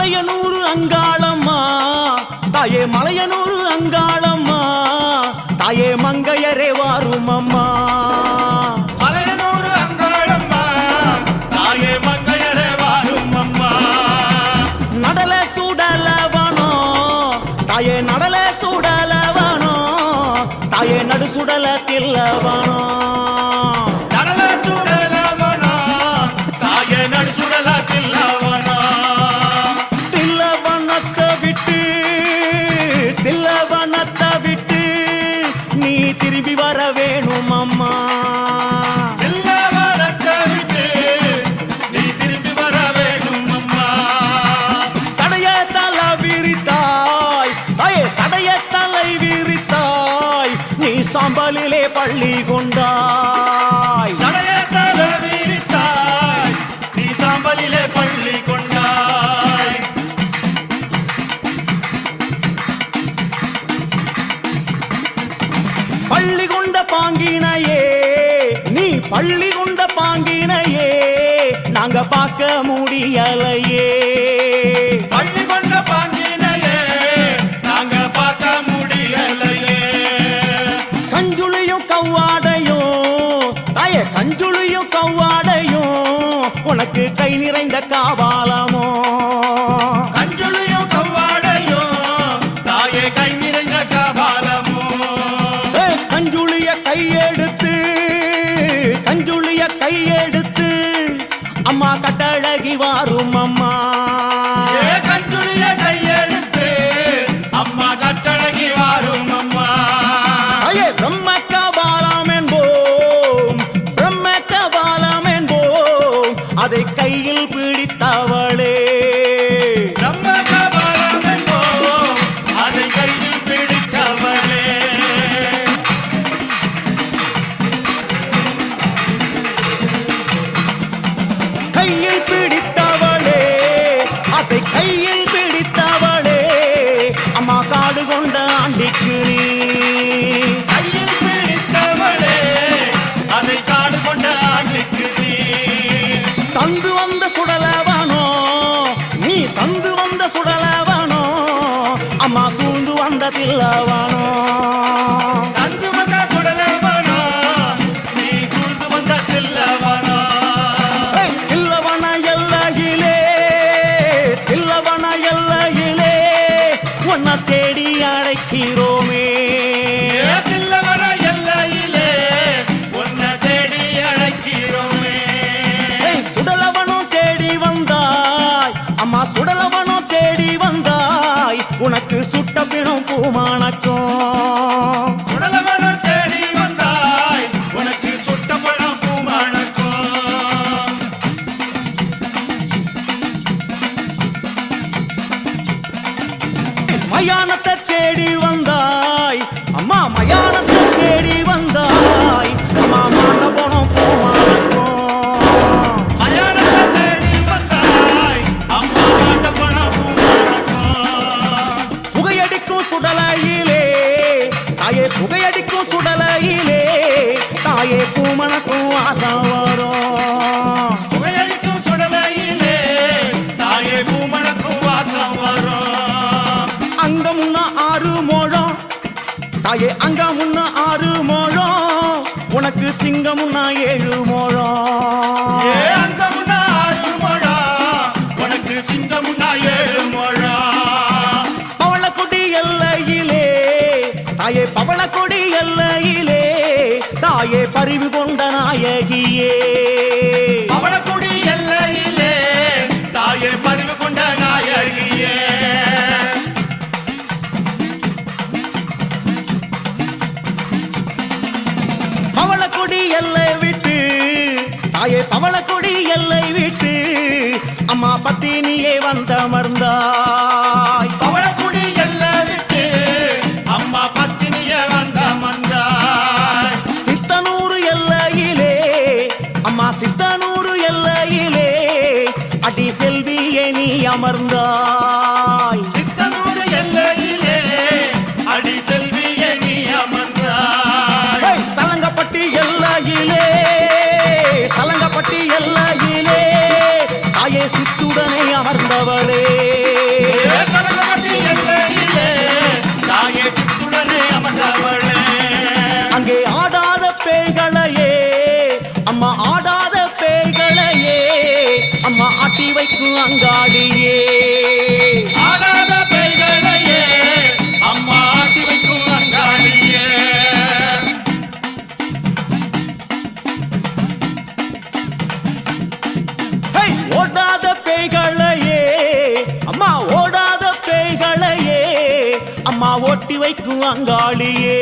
மலையனூறு அங்காளம்மா. தாயே மலையனூறு அங்காளம்மா. தாயே மங்கையரே வாரும் அம்மா தாயே நடல சுடலவனோ. தாயே நடு சுடல தில்லவனோ பள்ளி கொண்டாய். நீ சாம்பலிலே பள்ளி கொண்டாய். பள்ளி கொண்ட பாங்கினையே நீ பள்ளி கொண்ட பாங்கினையே நாங்க பார்க்க முடியலையே. பள்ளி காவாலமோ? கஞ்சுளியும் கவ்வாடையும் தாயே கை நிறைந்த கபாலமோ ஏ, கஞ்சுளிய கையெடுத்து கஞ்சுளிய கையெடுத்து அம்மா கட்டழகி வாரும் அம்மா நீ தந்து வந்த சுடலவனோ நீ தந்து வந்த சுடலவனோ அம்மா சூழ்ந்து வந்த தில்லவனோ. தந்து வந்த சுடலவனோ நீ சூழ்ந்து வந்த செல்லவனோ ஏய், தில்லவன எல்லையிலே தில்லவன எல்லையிலே உன்னை தேடி அழைக்கிறோமே. சுடலவனும் தேடி வந்தாய். உனக்கு சுட்ட பிணம் பூமானக்கும் சுடலவன தேடி வந்தாய். உனக்கு சுட்ட பழம் பூமணக்கும் மயானத்தை தேடி வந்தாய். அம்மா மயானத்தை தேடி வந்தாய். அம்மா மான போனோம் தாயே பூமணக்கும் ஆசை வரும். புகையடிக்கும் சுடலையிலே தாயே பூமணக்கும் வாசம் வரும். அங்க முன்ன ஆறு மோழம். தாயே அங்க முன்ன ஆறு மோழம். உனக்கு சிங்கம் முன்னா ஏழு மோழம். அந்த முன்னா ஆறு முழம். உனக்கு ஏழு முழம். பவளக்கொடி எல்லையிலே. தாயே பவளக்கொடி எல்லையிலே. தாயே பரிவு கொண்ட நாயகியே. பவளக்குடி எல்லையிலே தாயே பறிவு கொண்ட நாயகியே. பவளக்கொடி எல்லை விட்டு தாயே பவளக்கொடி எல்லை விட்டு அம்மா பத்தினியே வந்தமர்ந்தாய். பவளக்குடி அம்மா சித்தனூறு எல்லையிலே அடி செல்வியே நீ அமர்ந்தாய். சித்தனூர் வைக்கும் அங்காளியே ஆடாத பெய்களையே அம்மா ஆட்டி வைக்கும் அங்காளியே ஹே, ஓடாத பேய்களையே அம்மா ஓடாத பேய்களையே அம்மா ஓட்டி வைக்கும் அங்காளியே